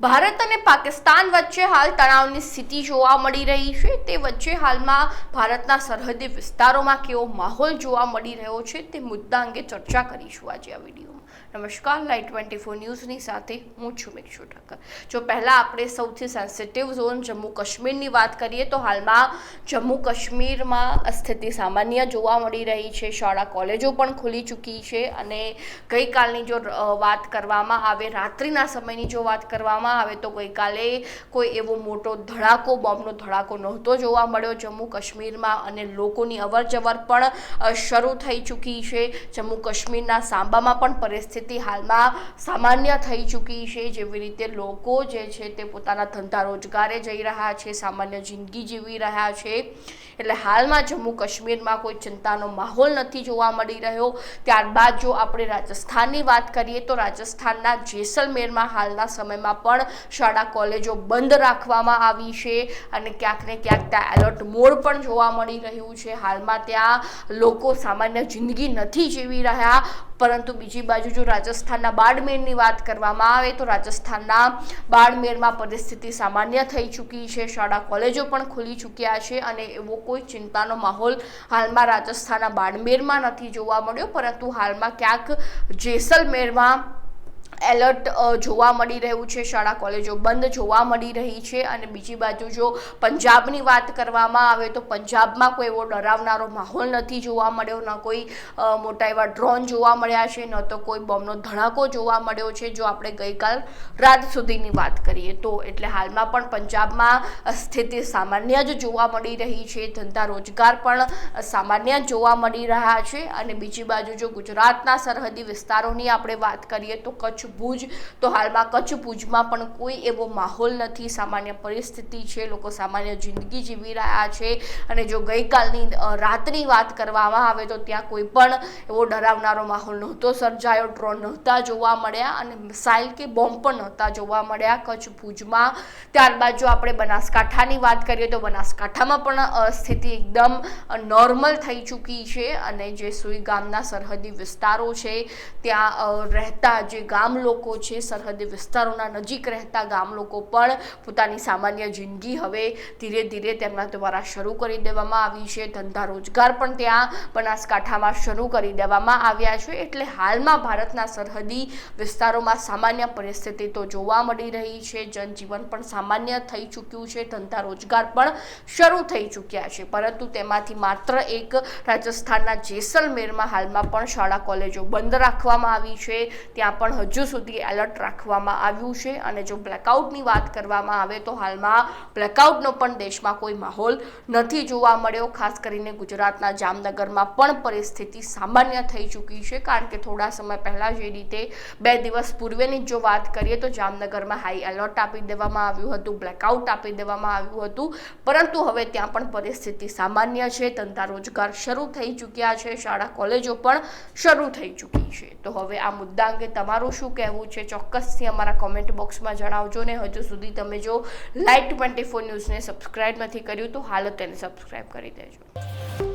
ભારત અને પાકિસ્તાન વચ્ચે હાલ તણાવની સ્થિતિ જોવા મળી રહી છે. તે વચ્ચે હાલમાં ભારતના સરહદી વિસ્તારોમાં કેવો માહોલ જોવા મળી રહ્યો છે તે મુદ્દા અંગે ચર્ચા કરીશું આજે આ વિડીયોમાં. નમસ્કાર લાઈટ ટ્વેન્ટી ફોર ન્યૂઝની સાથે હું છું મિક્ષુ ઠક્કર. જો પહેલાં આપણે સૌથી સેન્સિટિવ ઝોન જમ્મુ કાશ્મીરની વાત કરીએ તો હાલમાં જમ્મુ કાશ્મીરમાં સ્થિતિ સામાન્ય જોવા મળી રહી છે. શાળા, કોલેજો પણ ખુલી ચૂકી છે અને ગઈકાલની જો વાત કરવામાં આવે, રાત્રિના સમયની જો વાત કરવામાં આવે તો ગઈકાલે કોઈ એવો મોટો ધડાકો, બોમ્બનો ધડાકો નહોતો જોવા મળ્યો જમ્મુ કાશ્મીરમાં અને લોકોની અવરજવર પણ શરૂ થઈ ચૂકી છે. જમ્મુ કાશ્મીરના સાંબામાં પણ પરિસ્થિતિ હાલમાં સામાન્ય થઈ ચૂકી છે. જેવી રીતે લોકો જે છે તે પોતાના ધંધા રોજગારે જઈ રહ્યા છે, સામાન્ય જિંદગી જીવી રહ્યા છે. એટલે હાલમાં જમ્મુ કાશ્મીરમાં કોઈ ચિંતાનો માહોલ નથી જોવા મળી રહ્યો. ત્યારબાદ જો આપણે રાજસ્થાનની વાત કરીએ તો રાજસ્થાનના જેસલમેરમાં હાલના સમયમાં પણ શાળા, કોલેજો બંધ રાખવામાં આવી છે અને ક્યાંક ને ક્યાંક ત્યાં એલર્ટ મોડ પણ જોવા મળી રહ્યું છે. હાલમાં ત્યાં લોકો સામાન્ય જિંદગી નથી જીવી રહ્યા, પરંતુ બીજી બાજુ જો રાજસ્થાનના બાડમેરની વાત કરવામાં આવે તો રાજસ્થાનના બાડમેરમાં પરિસ્થિતિ સામાન્ય થઈ ચૂકી છે. શાળા, કોલેજો પણ ખુલી ચૂક્યા છે અને એવો કોઈ ચિંતાનો માહોલ હાલમાં રાજસ્થાનના બાડમેરમાં નથી જોવા મળ્યો. પરંતુ હાલમાં ક્યાંક જેસલમેરમાં એલર્ટ જોવા મળી રહ્યું છે, શાળા કોલેજો બંધ જોવા મળી રહી છે અને બીજી બાજુ જો પંજાબની વાત કરવામાં આવે તો પંજાબમાં કોઈ એવો ડરાવનારો માહોલ નથી જોવા મળ્યો, ન કોઈ મોટા એવા ડ્રોન જોવા મળ્યા છે, ન તો કોઈ બોમ્બનો ધડાકો જોવા મળ્યો છે, જો આપણે ગઈકાલ રાત સુધીની વાત કરીએ તો. એટલે હાલમાં પણ પંજાબમાં સ્થિતિ સામાન્ય જ જોવા મળી રહી છે, ધંધા રોજગાર પણ સામાન્ય જ જોવા મળી રહ્યા છે અને બીજી બાજુ જો ગુજરાતના સરહદી વિસ્તારોની આપણે વાત કરીએ તો કચ્છ ભુજ. તો હાલમાં કચ્છ ભુજમાં પણ કોઈ એવો માહોલ નથી. સામાન્ય પરિસ્થિતિ છે. લોકો સામાન્ય જિંદગી જીવી રહ્યા છે. અને જો ગઈકાલની રાતની વાત કરવામાં આવે તો ત્યાં કોઈ પણ એવો ડરાવનારો માહોલ નહોતો સર્જાયો. ડ્રોન નહોતા જોવા મળ્યા અને મિસાઇલ કે બોમ્બ પણ નહોતા જોવા મળ્યા કચ્છ ભુજમાં. ત્યારબાદ જો આપણે બનાસકાંઠાની વાત કરીએ તો બનાસકાંઠામાં પણ સ્થિતિ એકદમ નોર્મલ થઈ ચૂકી છે. અને જે સુઈ ગામના સરહદી વિસ્તારો છે, ત્યાં રહેતા જે ગામ લોકો છે, સરહદી વિસ્તારોના નજીક રહેતા ગામ લોકો પણ પોતાની સામાન્ય જિંદગી હવે ધીરે ધીરે તેમના દ્વારા શરૂ કરી દેવામાં આવી છે. ધંધા રોજગાર પણ ત્યાં બનાસકાંઠામાં શરૂ કરી દેવામાં આવ્યા છે. એટલે હાલમાં ભારતના સરહદી વિસ્તારોમાં સામાન્ય પરિસ્થિતિ તો જોવા મળી રહી છે. જનજીવન પણ સામાન્ય થઈ ચૂક્યું છે. ધંધા રોજગાર પણ શરૂ થઈ ચૂક્યા છે. પરંતુ તેમાંથી માત્ર એક રાજસ્થાનના જેસલમેરમાં હાલમાં પણ શાળા, કોલેજો બંધ રાખવામાં આવી છે. ત્યાં પણ હજુ સુધી એલર્ટ રાખવામાં આવ્યું છે અને જો બ્લેકઆઉટની વાત કરવામાં આવે તો હાલમાં બ્લેકઆઉટનો પણ દેશમાં કોઈ માહોલ નથી જોવા મળ્યો. ખાસ કરીને ગુજરાતના જામનગરમાં પણ પરિસ્થિતિ સામાન્ય થઈ ચૂકી છે. કારણ કે થોડા સમય પહેલાં જે રીતે બે દિવસ પૂર્વેની જ વાત કરીએ તો જામનગરમાં હાઈ એલર્ટ આપી દેવામાં આવ્યું હતું બ્લેકઆઉટ આપી દેવામાં આવ્યું હતું. પરંતુ હવે ત્યાં પણ પરિસ્થિતિ સામાન્ય છે. ધંધા રોજગાર શરૂ થઈ ચૂક્યા છે. શાળા કોલેજો પણ શરૂ થઈ ચૂકી છે. તો હવે આ મુદ્દા અંગે તમારું શું કહેવું છે ચોક્કસથી અમારા કોમેન્ટ બોક્સમાં જણાવજો ને હજુ સુધી તમે જો લાઈટ ટ્વેન્ટી ફોર ન્યૂઝને સબસ્ક્રાઈબ નથી કર્યું તો હાલ તેને સબસ્ક્રાઈબ કરી દેજો.